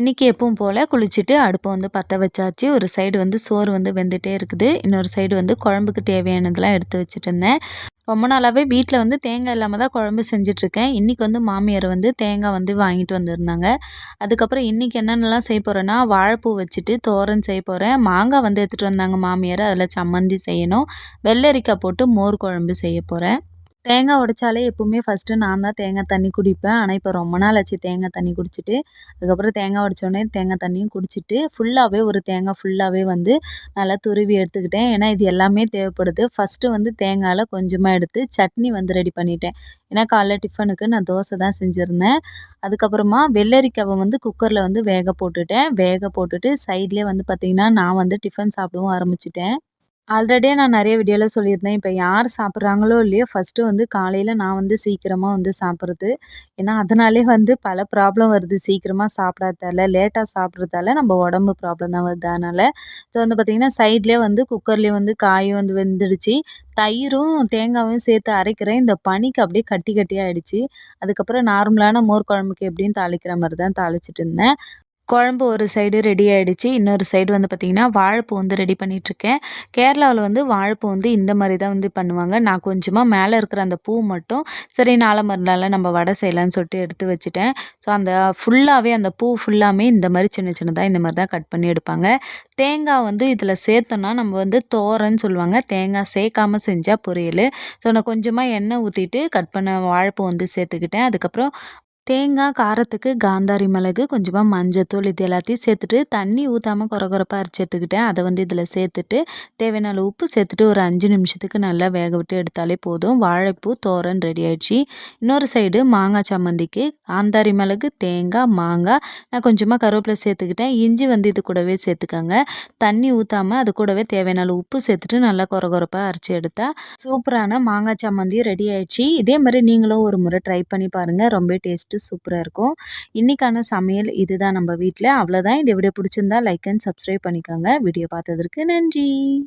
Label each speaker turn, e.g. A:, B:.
A: இன்றைக்கி எப்பவும் போல் குளிச்சுட்டு அடுப்பை வந்து பற்ற வச்சாச்சு. ஒரு சைடு வந்து சோறு வந்து வெந்துகிட்டே இருக்குது. இன்னொரு சைடு வந்து குழம்புக்கு தேவையானதெல்லாம் எடுத்து வச்சுட்டு இருந்தேன் ரொம்ப நாளாகவே வீட்டில் வந்து தேங்காய் இல்லாமல் தான் குழம்பு செஞ்சிட்ருக்கேன் இன்றைக்கி வந்து மாமியார் வந்து தேங்காய் வந்து வாங்கிட்டு வந்திருந்தாங்க. அதுக்கப்புறம் இன்றைக்கி என்னென்னலாம் செய்ய போகிறேன்னா வாழைப்பூ வச்சுட்டு தோரன் செய்ய போகிறேன் மாங்காய் வந்து எடுத்துகிட்டு வந்தாங்க மாமியார். அதில் சம்மந்தி செய்யணும். வெள்ளரிக்காய் போட்டு மோர் குழம்பு செய்ய போகிறேன் தேங்காய் உடைச்சாலே எப்போவுமே ஃபஸ்ட்டு நான் தான் தேங்காய் தண்ணி குடிப்பேன். ஆனால் இப்போ ரொம்ப நாள் ஆச்சு தேங்காய் தண்ணி குடிச்சிட்டு. அதுக்கப்புறம் தேங்காய் உடைச்சோடனே தேங்காய் தண்ணியும் குடிச்சிட்டு ஃபுல்லாகவே ஒரு தேங்காய் ஃபுல்லாகவே வந்து நல்லா துருவி எடுத்துக்கிட்டேன். ஏன்னா இது எல்லாமே தேவைப்படுது. ஃபஸ்ட்டு வந்து தேங்காயில் கொஞ்சமாக எடுத்து சட்னி வந்து ரெடி பண்ணிட்டேன். ஏன்னா காலைல டிஃபனுக்கு நான் தோசை தான் செஞ்சுருந்தேன். அதுக்கப்புறமா வெள்ளரிக்காவை வந்து குக்கரில் வந்து வேக போட்டுட்டேன். வேக போட்டுட்டு சைட்லேயே வந்து பார்த்திங்கன்னா நான் வந்து டிஃபன் சாப்பிடவும் ஆரம்பிச்சிட்டேன். ஆல்ரெடியே நான் நிறைய வீடியோவில் சொல்லியிருந்தேன். இப்போ யார் சாப்பிட்றாங்களோ இல்லையோ ஃபஸ்ட்டு வந்து காலையில் நான் வந்து சீக்கிரமாக வந்து சாப்பிட்றது. ஏன்னா அதனாலே வந்து பல ப்ராப்ளம் வருது. சீக்கிரமாக சாப்பிடாதால லேட்டாக சாப்பிட்றதால நம்ம உடம்பு ப்ராப்ளம் தான் வருது. அதனால் ஸோ வந்து பார்த்திங்கன்னா சைட்லேயே வந்து குக்கர்லேயே வந்து காயும் வந்து வெந்துடுச்சு. தயிரும் தேங்காயும் சேர்த்து அரைக்கிறேன். இந்த பனிக்கு அப்படியே கட்டி கட்டியாக ஆகிடுச்சு அதுக்கப்புறம் நார்மலான மோர் குழம்புக்கு எப்படியும் தாளிக்கிற மாதிரி தான் தாளிச்சிட்டு இருந்தேன். குழம்பு ஒரு சைடு ரெடி ஆகிடுச்சு இன்னொரு சைடு வந்து பார்த்திங்கன்னா வாழைப்பூ வந்து ரெடி பண்ணிகிட்ருக்கேன் கேரளாவில் வந்து வாழைப்பூ வந்து இந்த மாதிரி தான் வந்து பண்ணுவாங்க. நான் கொஞ்சமாக மேலே இருக்கிற அந்த பூ மட்டும் சரி நாளை மறுநாளில் நம்ம வடை செய்யலான்னு சொல்லிட்டு எடுத்து வச்சுட்டேன். ஸோ அந்த ஃபுல்லாகவே அந்த பூ ஃபுல்லாமே இந்த மாதிரி சின்ன சின்னதாக இந்த மாதிரி தான் கட் பண்ணி எடுப்பாங்க. தேங்காய் வந்து இதில் சேர்த்தோன்னா நம்ம வந்து தோரன்னு சொல்லுவாங்க. தேங்காய் சேர்க்காமல் செஞ்சால் பொரியல். ஸோ நான் கொஞ்சமாக எண்ணெய் ஊற்றிட்டு கட் பண்ண வாழைப்பூ வந்து சேர்த்துக்கிட்டேன். அதுக்கப்புறம் தேங்காய் காரத்துக்கு காந்தாரி மிளகு கொஞ்சமாக மஞ்சத்தூள் இது எல்லாத்தையும் சேர்த்துட்டு தண்ணி ஊற்றாமல் குறகுறப்பாக அரைச்சி எடுத்துக்கிட்டேன். அதை வந்து இதில் சேர்த்துட்டு தேவையான உப்பு சேர்த்துட்டு ஒரு அஞ்சு நிமிஷத்துக்கு நல்லா வேக விட்டு எடுத்தாலே போதும். வாழைப்பூ தோரன் ரெடி ஆயிடுச்சு. இன்னொரு சைடு மாங்காய் சம்மந்திக்கு காந்தாரி மிளகு தேங்காய் மாங்காய் நான் கொஞ்சமாக கருவேப்பிலை சேர்த்துக்கிட்டேன். இஞ்சி வந்து இது கூடவே சேர்த்துக்கோங்க. தண்ணி ஊற்றாமல் அது கூடவே தேவையான உப்பு சேர்த்துட்டு நல்லா குறகுறப்பாக அரைச்சி எடுத்தால் சூப்பரான மாங்காய் சம்மந்தி ரெடி ஆயிடுச்சு. இதே மாதிரி நீங்களும் ஒரு முறை ட்ரை பண்ணி பாருங்கள் ரொம்ப டேஸ்ட்டு சூப்பராக இருக்கும். இன்றைக்கான சமையல் இதுதான் நம்ம வீட்டில் அவ்வளோதான் இந்த வீடியோ பிடிச்சிருந்தா லைக் அண்ட் சப்ஸ்கிரைப் பண்ணிக்கோங்க. வீடியோ பார்த்ததற்கு நன்றி.